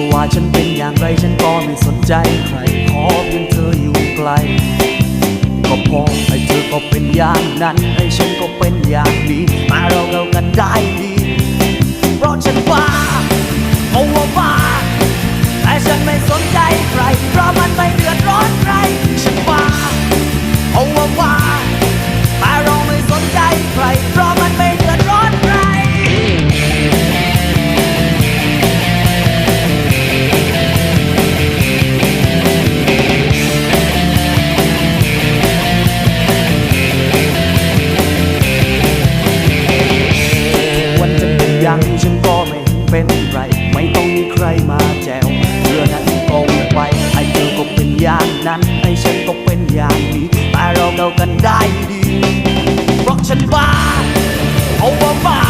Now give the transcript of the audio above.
จะว่าฉันเป็นอย่างไรฉันก็ไม่สนใจใคร ขอเพียงเธออยู่ไกล ก็พอให้เธอก็เป็นอย่างนั้น ให้ฉันก็เป็นอย่างนี้ มาเราเรากันได้ดี เพราะฉันว่าโอ้ว่าว่าแต่ฉันไม่สนใจใคร เพราะมันไม่ จะเป็นอย่างฉันก็ไม่เป็นไร ไม่ต้องมีใครมาแจวเรื่อนั้นก็งไปไอ้เธอก็เป็นอย่างนั้นไอ้ฉันก็เป็นอย่างนี้แต่เราเดากันได้ดีเพราะฉันบ้าเอาว่าบ้า